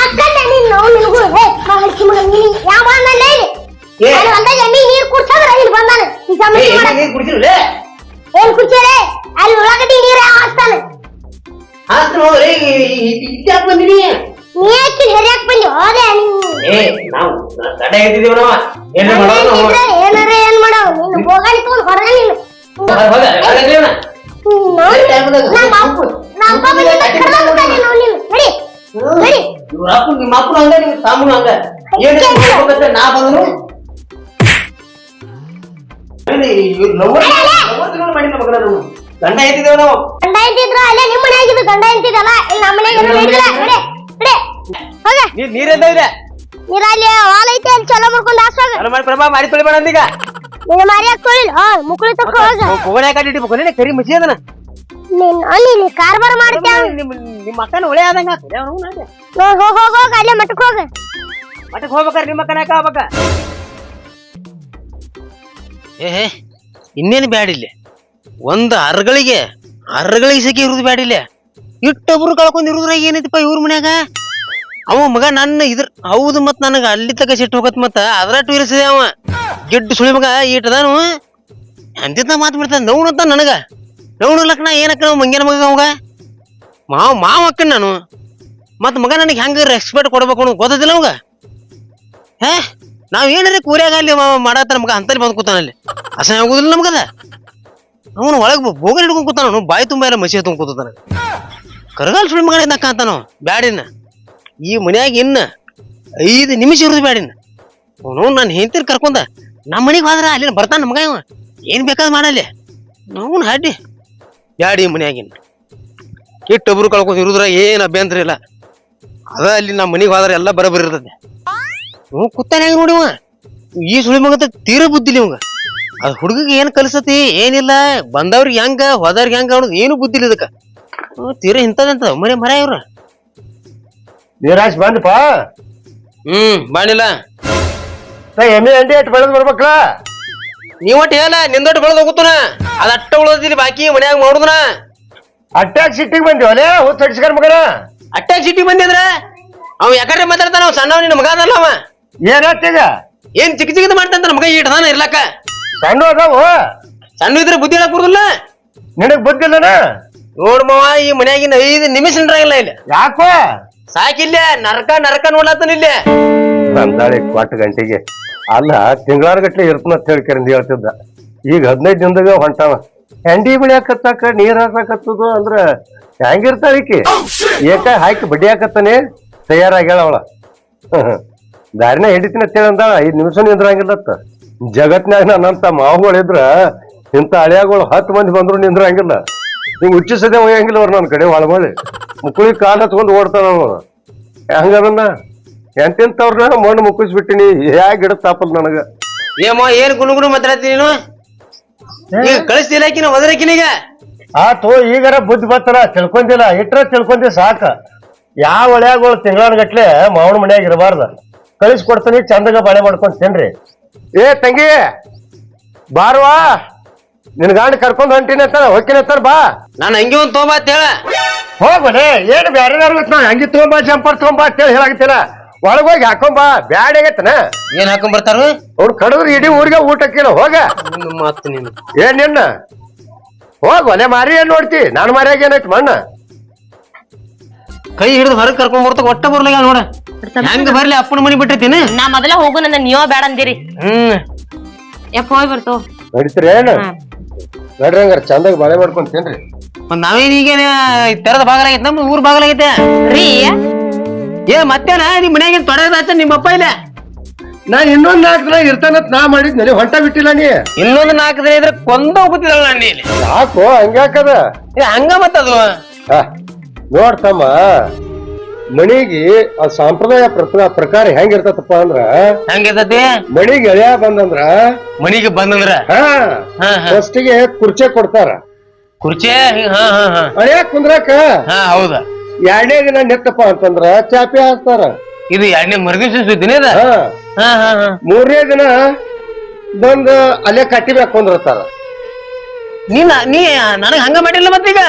Speaker 3: ಅಕ್ಕಂಡ ನೀನ್ ನಾವು ನಿನಗೂ. ಹೇ ಮಗ ಯಾವ ಬಂದಲ್ಲ ಇಲ್ಲಿ ನಾನು ಹೊಲ್ದಾಗ ಎಣ್ಣೆ ಬಂದಾನ. ಈ ಸಮಸ್ಯೆ ಮಾಡ. ಏನ್ ಅಲ್ಲಿ ಉಳ್ಳಾಗಡ್ಡಿ ನೀರ ಹಾಸ್ತಾನ
Speaker 2: ಆಸ್ತ ನೋಡ್ರಿ ಯಾಕೆ ಬಂದಿನಿ
Speaker 3: ನೀ ಹೆರಿಯಾಕ್ ಬಂದಿ? ಹೋದೆ ನೀ
Speaker 2: ಏ ನಾವು ಗಡ್ಡ ಹೇಳ್ತಿದೀವಿ ನಾವು ಏನ್ರ ಮಾಡೋದು? ನಾವು
Speaker 3: ಏನಿದ್ರೆ ಏನಾರ ಏನ್ ಮಾಡವ ನೀನು ಹೋಗಾಣಿ ತಗೊಂಡ್ ಹೊರಗ ನೀನು.
Speaker 2: ಹೋಗ, ಹೋಗ, ಹೊರಗೆ ಇವ್ನ.
Speaker 3: ನೋಡಿ.
Speaker 2: ಟೈಮ್ದಾಗ
Speaker 3: ನಮ್ಮ
Speaker 2: ಇವ್ರ ಅಪ್ಪನ ಹಂಗ ನಿಮ್ಮ ತಾಮನು ಹಂಗ. ಏನು ನಾ ಬಂದನು? ಗಂಡ ಹೇಳ್ತಿದ್ದೇವೆ ನಾವು.
Speaker 3: ಗಂಡ ಅಲ್ಲೇ ನಿಮ್ಮ ಮನೆ ಆಗಿದ್ದು ಗಂಡ ಎಂತಿದಲ್ಲ ಇಲ್ಲಿ. ನಮ್ಮ ಮನೆಗೆ ಹೋಗ.
Speaker 4: ನೀರ್
Speaker 3: ನೀರ ಅಲ್ಲಿ ಐತೆ ಅಲ್ಲಿ ಚಲೋ ಮಾಡ್ಕೊಂಡು ಹಾಸ್ವಾಗ
Speaker 4: ನಾನು ಮಾಡಿ ಪ್ರಭಾ ಮಾಡಿ
Speaker 3: ನೀನು ಮಾರಿಯಾಕ ಹಾ ಮುಕ್ಕಳಿ ತಕ್ಕ ಹೋಗ.
Speaker 4: ಪೊಗಣೆ ಕರಿ ಮಸಿ ಅದನ
Speaker 3: ನೀನ್ ಅಲ್ಲಿ ಕಾರ್ಬಾರ್ ಮಾಡ್ತೇವ
Speaker 4: ನಿಮ್ಮ ಅಕ್ಕನ ಒಳ್ಳೆ ಆದಂಗ ಆಗ್ತದೆ ಅವ್ನು ನಾಳೆ.
Speaker 3: ಹೋಗ್ ಹೋಗ್ ಅಲ್ಲೇ ಹೋಗ.
Speaker 4: ಮಠಕ್ಕೆ ಹೋಗ್ಬೇಕಾರೆ ನಿಮ್ಮ ಅಕ್ಕನ ಯಾಕೆ ಆಗ್ಬೇಕ? ಏ ಇನ್ನೇನು ಬ್ಯಾಡಿಲ್ಲ ಒಂದು ಅರ್ಗಳಿಗೆ ಅರ್ಗಳಿಗೆ ಸಿಕ್ಕಿ ಇರುದು ಬ್ಯಾಡಿಲ್ಲ ಇಟ್ಟೊಬ್ರು ಕಳ್ಕೊಂಡು ಇರುದ್ರಾಗ ಏನೈತಿಪ್ಪ ಇವ್ರ ಮನ್ಯಾಗ? ಅವ ಮಗ ನನ್ನ ಇದ್ರ, ಹೌದು ಮತ್ ನನಗ ಅಲ್ಲಿ ತಕ ಸಿಟ್ಟು ಹೋಗತ್ ಮತ್ತ ಅದ್ರಾಟು ಇರಿಸಿದೆ ಅವ. ಗಿಡ್ಡು ಸುಳಿ ಮಗ ಇಟ್ಟದಾನು ಅಂತಿದ್ದ ಮಾತು ಬಿಡ್ತಾನೆ ನೌನಂತ ನನಗ. ನೌನು ಲಕ್ನ ಏನಕ್ಕ ನಾವು ಮಂಗ್ಯನ ಮಗ ಅವಾಗ? ಮಾವ ಮಾವ ಅಕ್ಕನ್ ನಾನು. ಮತ್ ಮಗ ನನಗೆ ಹೆಂಗ ರೆಸ್ಪೆಕ್ಟ್ ಕೊಡ್ಬೇಕು ಅನ್ನೋದು ಗೊತ್ತಿಲ್ಲ ಅವಾಗ? ಹೇ? ನಾವ್ ಏನಾರ ಕೂರ್ಯಾಗ ಅಲ್ಲಿ ಮಾಡತ್ತ ನಮ್ಗ ಅಂತಲ್ಲಿ ಬಂದ್ ಕೂತಾನಲ್ಲಿ ಅಸಹ್ಯ ಆಗುದಿಲ್ಲ ನಮ್ಗದ. ಅವನು ಒಳಗ್ ಬೋಗನ್ ಹಿಡ್ಕೊಂಡ್ ಕೂತಾನ ಅವನು, ಬಾಯಿ ತುಂಬ ಎಲ್ಲ ಮಸಿ ತುಂಬ ಕೂತಾನ ಕರಗಾಲ್ ಸುಳಿ ಮಗನ ನಾವು ಬ್ಯಾಡಿನ. ಈ ಮನ್ಯಾಗ ಇನ್ನ ಐದು ನಿಮಿಷ ಇರುದು ಬ್ಯಾಡಿನ. ಅವನು ನನ್ನ ಹೆಂಡತಿರ್ ಕರ್ಕೊಂಡ ನಮ್ಮ ಮನೆಗೆ ಹೋದ್ರ ಅಲ್ಲಿ ಬರ್ತಾನ ನಮ್ಗ ಏನ್ ಬೇಕಾದ್ ಮಾಡಲ್ಲಿ. ನಾವು ಹಾಡಿ ಬ್ಯಾಡಿ ಮನ್ಯಾಗಿನ್ನ ಇಟ್ಟೊಬ್ರು ಕಳ್ಕೊಂಡ್ ಇರುದ್ರ ಏನ್ ಅಭ್ಯಂತರ ಇಲ್ಲ. ಅದ ಅಲ್ಲಿ ನಮ್ಮ ಮನೆಗೆ ಹೋದ್ರೆ ಎಲ್ಲ ಬರಬರಿ ಇರ್ತದೆ. ಹ್ಞೂ ಕುತ್ತಾನ ಹೆಂಗ ನೋಡಿವ ಈ ಸುಳಿ ಮಗಂತ ತೀರ ಬುದ್ಧಿಲಿ ಇವಂಗ. ಅದು ಹುಡುಗಿಗೆ ಏನ್ ಕಲಿಸತಿ? ಏನಿಲ್ಲ. ಬಂದವ್ರಿಗೆ ಹೆಂಗ ಹೋದವ್ರಿಗೆ ಹೆಂಗ ಅನ್ನೋದು ಏನು ಬುದ್ಧಿಲಿ ಇದಕ್ಕ. ತೀರ ಇಂಥದಂತ ಮನೆ ಮರ ಇವ್ರ.
Speaker 5: ನೀರಾಜ್ ಬಂದಪ್ಪ
Speaker 4: ಹ್ಮ್ ಬಾಣಿಲ್ಲ
Speaker 5: ನಾ ಎಮ್ಮೆ ಅಂಡಿ ಅಟ್ ಬೆಳೆದ್ ಬರ್ಬೇಕಲ್ಲ
Speaker 4: ನೀವ್ ಒಟ್ಟು ಹೇಳ ನಿಂದೊಟ್ಟು ಬೆಳೆದು ಹೋಗುತ್ತನ. ಅದ ಅಟ್ಟ ಉಳದಿಲ್ಲ ಬಾಕಿ ಮನ್ಯಾಗ ಮಾಡುದನ.
Speaker 5: ಸಿಟ್ಟಿಗೆ ಮಗನ.
Speaker 4: ಸಿಟಿ ಅವ್ ಯಾಕಡೆ ಮಾತಾಡ್ತಾನ ಅವ್ ಸಣ್ಣವ್ ನಿನ್ನ ಮಗ ಅದಲ್ಲ ಅವ.
Speaker 5: ಏನಾಗ್ತೀಗ
Speaker 4: ಏನ್ ಚಿಕ್ಕ ಚಿಕ್ಕದ ಮಾಡ್ತಾನ ಮಗ ಇಡ್ದಾನ ಇರ್ಲಕ್ಕ?
Speaker 5: ಸಣ್ಣ ಅದಾವು.
Speaker 4: ಸಣ್ಣ ಇದ್ರೆ ಬುದ್ಧಿ ಹೇಳಕ್ ಬರುದಿಲ್ಲ?
Speaker 5: ನಿನಗ್ ಬುದ್ಧಿಲ್ಲನ
Speaker 4: ನೋಡ್ ಮಾವ ಈ ಮನ್ಯಾಗಿನ ಐದು ನಿಮಿಷ ನಿಂದ್ರಂಗಿಲ್ಲ ಇಲ್ಲಿ.
Speaker 5: ಯಾಕೋ?
Speaker 4: ಸಾಕಿಲ್ಲ ನರಕ ನರಕ ನೋಡ್ಲತ್ತನ ಇಲ್ಲಿ.
Speaker 5: ಬಂದಾಳೆ ಕ್ವಾಟ್ ಗಂಟೆಗೆ. ಅಲ್ಲ ತಿಂಗಳಾರ ಗಟ್ಲೆ ಇರ್ತನ ಅಂತ ಹೇಳ್ತಿದ್ದ. ಈಗ ಹದಿನೈದು ದಿನದಾಗ ಹೊಂಟಾವ. ಹೆಂಡಿ ಬಿಡಿಯಾಕತ್ತಾಕ ನೀರ್ ಹಾಕತ್ತದು ಅಂದ್ರ ಹೆಂಗಿರ್ತಾಳ ಈಕಿ? ಏಕ ಹಾಕಿ ಬಡಿಯಾಕತ್ತಾನೆ ತಯಾರಾಗ್ಯಾಳ ಅವಳ. ದಾರಿನ ಹಿಡಿತಿನ ಅಂತೇಳಂದ ಐದು ನಿಮಿಷ ನಿಂದ್ರಂಗಿಲ್ಲತ್ತ ಜಗತ್ನಾಗ ನನ್ನಂತ ಮಾವುಗಳಿದ್ರ ಇಂಥ ಹಳ್ಯಾಗಳು ಹತ್ತು ಮಂದಿ ಬಂದ್ರು ನಿಂದ್ರಂಗಿಲ್ಲ. ನೀವು ಉಚ್ಚಿಸದೆ ಒಯ್ಯಂಗಿಲ್ಲ ಅವ್ರು ನನ್ನ ಕಡೆ ಒಳಮಳಿ ಮುಕ್ಕಳಿಗೆ ಕಾಲು ಹತ್ಕೊಂಡು ಓಡ್ತಾನ ಹಂಗದನ್ನ ಹೆಂಗದನ್ನ ಎಂತೆಂತವ್ರನ್ನ ಮಣ್ಣು ಮುಕ್ಕಿಸ್ಬಿಟ್ಟಿನಿ? ಹೇಗೆ ಗಿಡ ತಾಪಲ್ ನನಗ?
Speaker 4: ಏಮೋ ಏನ್ ಗುಣಗುಣ ಮಾತಾಡ್ತೀನಿ ನೀನು? ಈಗ ಕಳಿಸ್ತಿಲ್ಲ ಒದರಕಿನೀಗ
Speaker 5: ಆತು ಈಗಾರ ಬುದ್ಧಿ ಬರ್ತಾರ ತಿಳ್ಕೊಂದಿಲ್ಲ ಇಟ್ರ ತಿಳ್ಕೊಂದಿ ಸಾಕ. ಯಾವ ಒಳ್ಯಾಗಳು ತಿಂಗಳ ಗಟ್ಲೆ ಮಾವನ ಮನ್ಯಾಗ ಇರಬಾರ್ದ. ಕಳಿಸ್ ಕೊಡ್ತೀನಿ ಚಂದಗ ಬಾಳೆ ಮಾಡ್ಕೊಂತೇನ್ರಿ ಏ ತಂಗಿ ಬಾರ್ವಾ. ನಿನ್ ಗಾಂಡ್ ಕರ್ಕೊಂಡ್ ಹೊಂಟಿನ ಹೊಕ್ಕಿನ ಅಂತಾರ ಬಾ.
Speaker 4: ನಾನು ಹಂಗೆ ಒಂದು ತೊಗೊಂಬ ಅಂತ ಹೇಳ.
Speaker 5: ಹೋಗ್ಬಲೆ ಏನ್ ಬ್ಯಾರೆ ನಾ ಹಂಗಿ ತಗೊಂಬಾ ಜಂಪರ್ ತಗೊಂಬಾ ಅಂತ ಹೇಳಿ ಹೇಳಾಕತ್ತಿಲ್ಲ. ಒಳಗೋಗಿ ಹಾಕೊಂಬಾ ಬ್ಯಾಡ ಆಗೈತನ?
Speaker 4: ಏನ್ ಹಾಕೊಂಡ್ ಬರ್ತಾರ?
Speaker 5: ಅವ್ರು ಕಡದ್ರ ಇಡೀ ಊರಿಗೆ ಊಟಕ್ಕಿಲ್ಲ ಹೋಗ.
Speaker 4: ನಿನ್ನ ಮಾತು ನೀನು.
Speaker 5: ಏನ್ ನಿನ್ನ? ಹೋಗ್ ಒಲೆ ಮಾರಿ ಏನ್ ನೋಡ್ತಿ. ನಾನು ಮಾರಿಯಾಗ ಏನಾಯ್ತು ಮಣ್ಣ?
Speaker 4: ಕೈ ಹಿಡಿದು ಹೊರಗೆ ಕರ್ಕೊಂಡ್ ಬರ್ತ ಒಟ್ಟ ಬರ್ಲಿ ನೋಡ. ಹೆಂಗ ಬರ್ಲಿ ಅಪ್ಪನ ಮನಿ ಬಿಟ್ಟಿರ್ತೀನಿ?
Speaker 1: ನಾ ಮೊದಲ ಹೋಗು ನನ್ನ ನೀವ ಬೇಡ ಅಂದಿರಿ.
Speaker 4: ಹ್ಮ್.
Speaker 1: ಯಪ್ಪ ಹೋಗಿ ಬರ್ತು.
Speaker 5: ನಡೀತೀರಿ ಏನ? ನಡ್ರಿ ಹಂಗಾರ ಚಂದಾಗ ಬಾಳೆ ಮಾಡ್ಕೊಂಡ್ ತಿನ್ರಿ.
Speaker 4: ಮತ್ ನಾವೇನ್ ಈಗ ತೆರದ ನಮ್ಮ ಊರ್ ಬಾಗಲಾಗೈತೆ
Speaker 1: ರೀ.
Speaker 4: ಏ ಮತ್ತೇನ? ನಿಮ್ ಮನ್ಯಾಗ ತೊಡಗದಾಚ ನಿಮ್ಮ ಅಪ್ಪ ಇಲ್ಲ?
Speaker 5: ನಾ ಇನ್ನೊಂದ್ ನಾಲ್ಕು ದಿನ ಇರ್ತಾನತ್ ನಾ ಮಾಡಿದ್ನಲ್ಲಿ ಹೊಂಟ ಬಿಟ್ಟಿಲ್ಲ ನೀ.
Speaker 4: ಇನ್ನೊಂದು ನಾಲ್ಕು ದಿನ ಇದ್ರೆ ಕೊಂದ ಹೋಗ್ಬಿಟ್ಟಿರಲ್ಲ ನಾನು ಇಲ್ಲಿ.
Speaker 5: ಯಾಕೋ ಹಂಗ್ಯಾಕದ?
Speaker 4: ಏ ಹಂಗ ಮತ್ತದು?
Speaker 5: ಆ, ನೋಡ್ತಮ್ಮ ಮಣಿಗೆ ಆ ಸಂಪ್ರದಾಯ ಪ್ರಕಾರ ಹೆಂಗಿರ್ತತಪ್ಪ ಅಂದ್ರ
Speaker 4: ಹೆಂಗಿರ್ತತಿ
Speaker 5: ಮಣಿಗೆ ಎಳೆಯ ಬಂದಂದ್ರ
Speaker 4: ಮನಿಗೆ ಬಂದಂದ್ರ?
Speaker 5: ಹಾ
Speaker 4: ಹಾ ಹಾ.
Speaker 5: ಫಸ್ಟಿಗೆ ಕುರ್ಚೆ ಕೊಡ್ತಾರ.
Speaker 4: ಕುರ್ಚಿ? ಹಾ ಹಾ ಹಾ
Speaker 5: ಅಳಿಯ ಕುಂದ್ರಾಕ?
Speaker 4: ಹಾ ಹೌದ.
Speaker 5: ಎರಡನೇ ದಿನ ನೆತ್ತಪ್ಪ ಅಂತಂದ್ರ ಚಾಪಿ ಹಾಕ್ತಾರ.
Speaker 4: ಇದು ಎರಡನೇ ಮರುದಿವ್ಸ ಸುದ್ದಿನ ಇದ?
Speaker 5: ಹಾ.
Speaker 4: ಹಾ ಹಾ ಹಾ.
Speaker 5: ಮೂರನೇ ದಿನ ಬಂದು ಅಲ್ಲೇ ಕಟ್ಟಿಬೇಕು ಅಂದ್ರತಾರ
Speaker 4: ನೀನ್ ನೀ ನನಗ್ ಹಂಗ ಮಾಡಿಲ್ಲ ಮತ್ತೀಗ?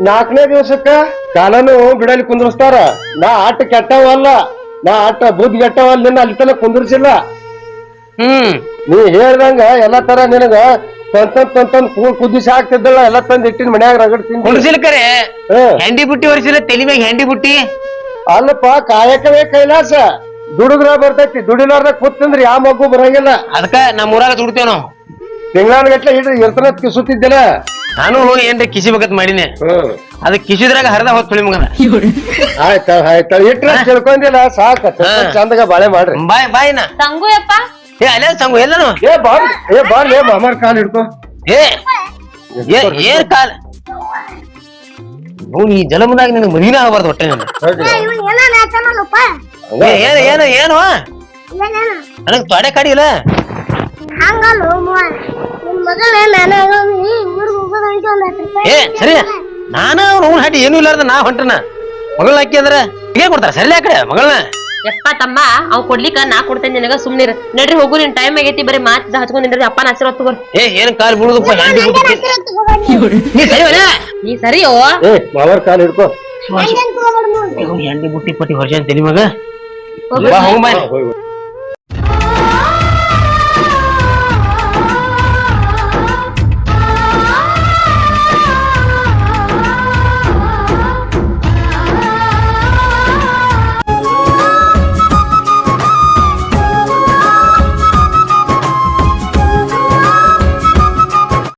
Speaker 5: ನಾಲ್ಕನೇ ದಿವಸಕ್ಕ ಕಾಲನು ಬಿಡಲಿ ಕುಂದ್ರಸ್ತಾರ. ನಾ ಆಟ ಕೆಟ್ಟವಲ್ಲ ನಾ ಆಟ ಬುದ್ಧಿ ಕೆಟ್ಟವಲ್ಲ ನಿನ್ನ ಅಲ್ಲಿ ತನಕ ಕುಂದ್ರಸಿಲ್ಲ.
Speaker 4: ಹ್ಮ್.
Speaker 5: ನೀ ಹೇಳ್ದಂಗ ಎಲ್ಲಾ ತರ ನಿನಗ ತಂತಂದ್ ತಂತಂದ್ ಕೂಲ್ ಕುದಿಸಿ ಹಾಕ್ತಿದ್ದಲ್ಲ ಎಲ್ಲಾ ತಂದ್ ಇಟ್ಟಿನ ಮನ್ಯಾಗ ರಗಡ್ ತಿಂದಿ.
Speaker 4: ಕುಡ್ಸಿಲ್ ಕರೆ. ಹೆಂಡಿ ಬುಟ್ಟಿ ಹೊರಿಸಿಲ್ಲ ತಲಿ ಮ್ಯಾಗ ಹೆಂಡಿ ಬುಟ್ಟಿ?
Speaker 5: ಅಲ್ಲಪ್ಪ ಕಾಯಕವೇ ಕೈಲಾಸ. ದುಡಿದ್ರ ಬರ್ತೈತಿ ದುಡಿಲಾರ್ದ ಕೂತಂದ್ರ ಯಾವ ಮಗು ಬರಂಗಿಲ್ಲ.
Speaker 4: ಅದಕ್ಕ ನಮ್ಮ ಊರಾಗ ದುಡ್ತೇವ್ ನಾವು.
Speaker 5: ತಿಂಗಳಾನ ಗಟ್ಲೆ ಇಡ್ರಿ ಇರ್ತನ ಕಿಸುತ್ತಿದ್ದಲ್ಲ.
Speaker 4: ನಾನು ಹೋಗಿ ಏನ್ರಿ ಕಿಸಿಬೇಕಂತ ಮಾಡಿನಿ?
Speaker 5: ಹ್ಮ್.
Speaker 4: ಅದ ಕಿಸಿದ್ರಾಗ ಹರಿದ ಹೋದ್ ತುಳಿ ಮಗನ
Speaker 5: ಆಯ್ತ ಆಯ್ತ ಇಟ್ರ ತಿಳ್ಕೊಂಡಿಲ್ಲ ಸಾಕ. ಚಂದಗ ಬಾಳೆ ಮಾಡ್ರಿ.
Speaker 4: ಬಾಯ್ ಬಾಯ್ನ.
Speaker 1: ತಂಗು ಯಪ್ಪ.
Speaker 4: ಏ ಅಲ್ಲೇ ಸಂಗು ಎಲ್ಲನು?
Speaker 5: ಏ ಬಾರ್ ಏ ಬಾರ್ಲೇ ಮಾಮಾರ್ ಕಾಲ್ ಹಿಡ್ಕೊ.
Speaker 4: ಏ ಏ ಏನ್ ಕಾಲ? ಅವ್ನು ಈ ಜಲಮದಾಗ ನಿನ್ ಮದುವೆ ಆಗಬಾರ್ದು ಹೊಟ್ಟೆ ನಾನು.
Speaker 3: ಏನೋ
Speaker 4: ಏ, ಏನು ಏನು ನನಗ್ ತೊಡೆ ಕಡಿಲ್ಲ
Speaker 3: ಹಂಗಲ್ಲ ಮಗಳ ನಾನು ಊರಿಗೆ ಹೋಗೋದು ಐತೆ ಒಂದ್ ಹತ್ತು ರೂಪಾಯಿ
Speaker 4: ಏ ಸರಿ. ನಾನು ಅವ್ನು ಹಾಟಿ ಏನು ಇಲ್ಲಾರ್ದ ನಾ ಹೊಂಟನ ಮಗಳನ್ನ ಹಾಕಿ ಅಂದ್ರೆ ಹೀಗೆ ಕೊಡ್ತಾರ ಸರಿ ಆ ಕಡೆ ಮಗಳನ್ನ?
Speaker 1: ಯಪ್ಪ ತಮ್ಮ ಅವ್ ಕೊಡ್ಲಿಕ್ಕ ನಾ ಕೊಡ್ತೇನೆ ನಿನಗ ಸುಮ್ನಿರ್. ನಡ್ರಿ ಹೋಗು ನಿನ್ ಟೈಮ್ ಆಗೈತಿ ಬರೀ ಮಾತ್ ಹಚ್ಕೊಂಡ್ ನಿಂದ್ರಿ ಅಪ್ಪನ ಆಶೀರ್ವಾದ ತಗೋರಿ.
Speaker 4: ಏ ಏನ್ ಕಾಲ್ ಬೀಳುದಪ್ಪ ನೀ ಸರಿ
Speaker 1: ನೀ ಸರಿಯೋ
Speaker 5: ಏ ಮಾಮಾರ್ ಕಾಲ್ ಹಿಡ್ಕೊ.
Speaker 4: ಹೆಂಡಿ ಬುಟ್ಟಿ ಪಟ್ಟಿ ತಲಿ ಮಗ. ಬಾ ಹೋಗ್ ಬಾಯ್
Speaker 5: ಹೋಗ್ ಬಾ.